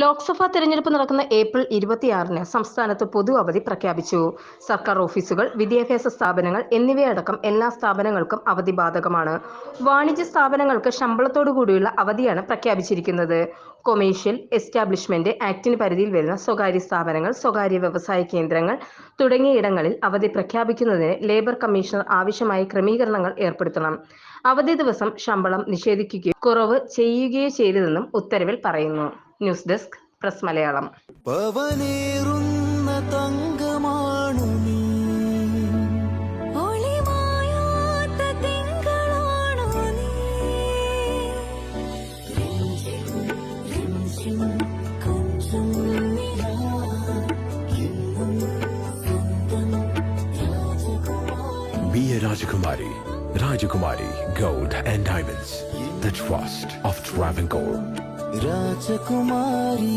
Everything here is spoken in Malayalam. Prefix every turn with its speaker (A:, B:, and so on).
A: ലോക്സഭാ തെരഞ്ഞെടുപ്പ് നടക്കുന്ന ഏപ്രിൽ ഇരുപത്തിയാറിന് സംസ്ഥാനത്ത് പൊതു അവധി പ്രഖ്യാപിച്ചു. സർക്കാർ ഓഫീസുകൾ വിദ്യാഭ്യാസ സ്ഥാപനങ്ങൾ എന്നിവയടക്കം എല്ലാ സ്ഥാപനങ്ങൾക്കും അവധി ബാധകമാണ്. വാണിജ്യ സ്ഥാപനങ്ങൾക്ക് ശമ്പളത്തോടു കൂടിയുള്ള അവധിയാണ് പ്രഖ്യാപിച്ചിരിക്കുന്നത്. കൊമേഴ്ഷ്യൽ എസ്റ്റാബ്ലിഷ്മെന്റ് ആക്ടിന് പരിധിയിൽ വരുന്ന സ്വകാര്യ സ്ഥാപനങ്ങൾ സ്വകാര്യ വ്യവസായ കേന്ദ്രങ്ങൾ തുടങ്ങിയ ഇടങ്ങളിൽ അവധി പ്രഖ്യാപിക്കുന്നതിന് ലേബർ കമ്മീഷണർ ആവശ്യമായ ക്രമീകരണങ്ങൾ ഏർപ്പെടുത്തണം. അവധി ദിവസം ശമ്പളം നിഷേധിക്കുകയോ കുറവ് ചെയ്യുകയോ ചെയ്തതെന്നും ഉത്തരവിൽ പറയുന്നു. ന്യൂസ് ഡെസ്ക് പ്രസ് മലയാളം
B: പവനേറുന്ന തങ്കമാണു
C: Rajakumari. Rajakumari Gold and Diamonds. The trust of Travancore.
B: Rajakumari.